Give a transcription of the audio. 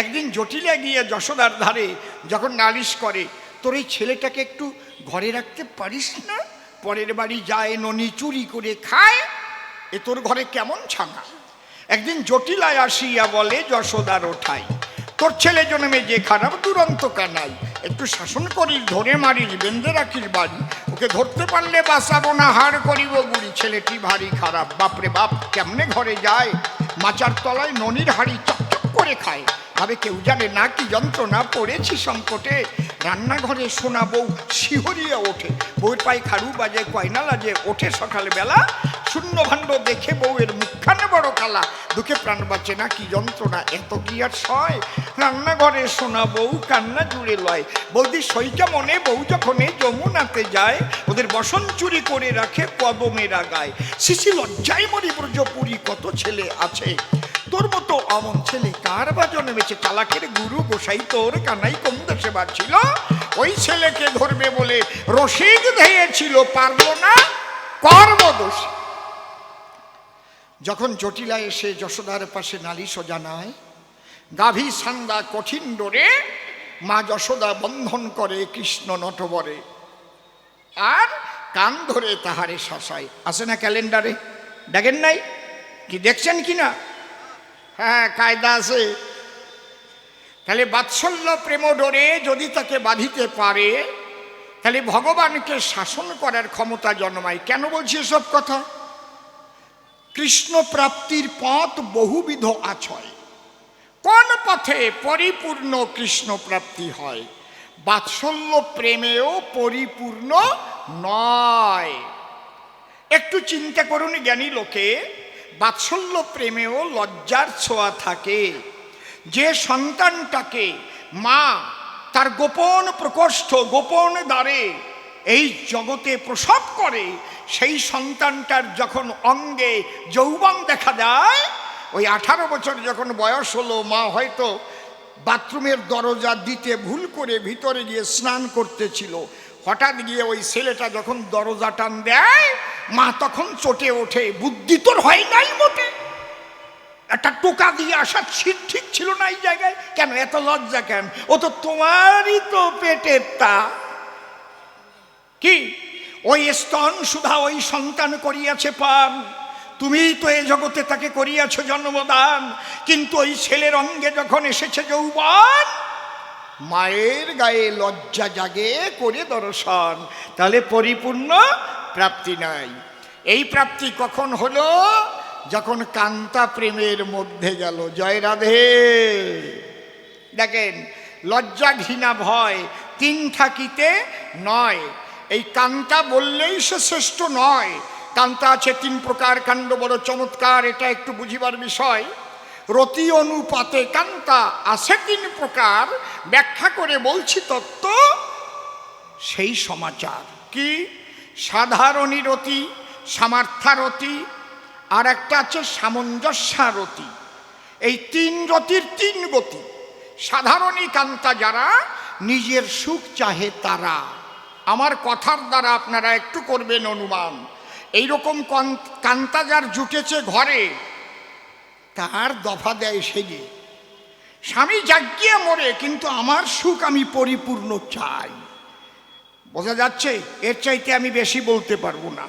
একদিন জটিলে গিয়ে যশোদার ধারে যখন নালিশ করে, তোর এই ছেলেটাকে একটু ঘরে রাখতে পারিস না? পরের বাড়ি যায়, ননি চুরি করে খায়, এ তোর ঘরে কেমন ছানা? একদিন জটিলায় আসিয়া বলে যশোদার ওঠাই, তোর ছেলে জন্মে যে খারাপ দুরন্ত কানাই, একটু শাসন করিস, ধরে মারিস, বেঁধে রাখিস বাড়ি, ওকে ধরতে পারলে বাঁচাবো না, হাড় করিব বুড়ি, ছেলেটি ভারী খারাপ, বাপরে বাপ, কেমনে ঘরে যায়? মাচার তলায় ননির হাড়ি চকচক করে খায় ভাবে কেউ জানে না কি যন্ত্রণা পড়েছি সংকটে। রান্নাঘরে শোনা বউ শিহরিয়া ওঠে। বউয়ের পায়ে খাড়ু বাজে, কয়না লাজে ওঠে সকালবেলা। শূন্য ভাণ্ড দেখে বউয়ের মুখখানে বড় কালা। দুঃখে প্রাণ বাঁচে না কি যন্ত্রণা, এত কি আর সয়? রান্নাঘরে শোনা বউ কান্না জুড়ে লয়। বৌদি সইটা মনে, বউ যখন যমুনাতে যায়। ওদের বসন চুরি করে রাখে কদমেরা গায় শিশি লজ্জায় মরি ব্রজপুরি কত ছেলে আছে? ছেলে, কার বা জন্মেছে? চালাকের গুরু গোসাই তোর কানাই কম দেশে ছিল? ওই ছেলেকে ধরবে বলে রসিক ধেয়েছিল, পারল না কর্মদোষী। যখন জটিলা এসে যশোদার পাশে নালিশ জানায় গাভী সান্দা কঠিন ডোরে মা যশোদা বন্ধন করে কৃষ্ণ নটবরে। আর কান ধরে তাহারে শাসায়। আসে না ক্যালেন্ডারে? দেখেন নাই? কি দেখছেন কি না? হ্যাঁ কায়দা আছে। তাহলে বাৎসল্য প্রেম ডোরে যদি তাকে বাঁধিতে পারে, তাহলে ভগবানকে শাসন করার ক্ষমতা জন্মায়। কেন বলছি এসব কথা? কৃষ্ণ প্রাপ্তির পথ বহুবিধ আছয়। কোন পথে পরিপূর্ণ কৃষ্ণ প্রাপ্তি হয়? বাৎসল্য প্রেমেও পরিপূর্ণ নয়। একটু চিন্তা করুন জ্ঞানী লোকে বাৎসল্য প্রেমেও লজ্জার ছোঁয়া থাকে। যে সন্তানটাকে মা তার গোপন প্রকোষ্ঠ, গোপন দ্বারে এই জগতে প্রসব করে, সেই সন্তানটার যখন অঙ্গে যৌবন দেখা দেয়, ওই আঠারো বছর যখন বয়স হলো, মা হয়তো বাথরুমের দরজা দিতে ভুল করে ভিতরে গিয়ে স্নান করতেছিল। হঠাৎ গিয়ে ওই ছেলেটা যখন দরজা টান দেয় মা তখন চটে ওঠে, বুদ্ধি তোর হয় নাই মোটে। একটা টোকা দিয়ে আসার ছিট ঠিক ছিল না এই জায়গায়। কেন, এত লজ্জা কেন? ও তো তোমারই তো পেটের তা। কি? ওই স্তন সুধা ওই সন্তান করিয়াছে পান। তুমিই তো এ জগতে তাকে করিয়াছ জন্মদান। কিন্তু ওই ছেলের অঙ্গে যখন এসেছে যৌবন, মায়ের গায়ে লজ্জা জাগে করে দর্শন। তাহলে পরিপূর্ণ প্রাপ্তি নাই। এই প্রাপ্তি কখন হলো? যখন কান্তা প্রেমের মধ্যে গেল। জয় রাধে। দেখেন লজ্জা ঘৃণা ভয় তিন থাকিতে নয়। এই কান্তা বললেই সে শ্রেষ্ঠ নয়। কান্তা আছে তিন প্রকার কাণ্ড, বড় চমৎকার, এটা একটু বুঝিবার বিষয়। রতি অনুপাতে কান্তা আছে তিন প্রকার। ব্যাখ্যা করে বলছি তত্ত্ব, সেই সমাচার। কি? সাধারণী রতি সামার্থারতি আর একটা আছে সামঞ্জস্যারতি এই তিন রতির তিন গতি। সাধারণী কান্তা যারা, নিজের সুখ চাহে তারা। আমার কথার দ্বারা আপনারা একটু করবেন অনুমান। এইরকম কন- কান্তা যার জুটেছে ঘরে, তার দফা দেয় সেগে স্বামী জাগিয়ে মরে, কিন্তু আমার সুখ আমি পরিপূর্ণ চাই। বোঝা যাচ্ছে এর চাইতে আমি বেশি বলতে পারব না।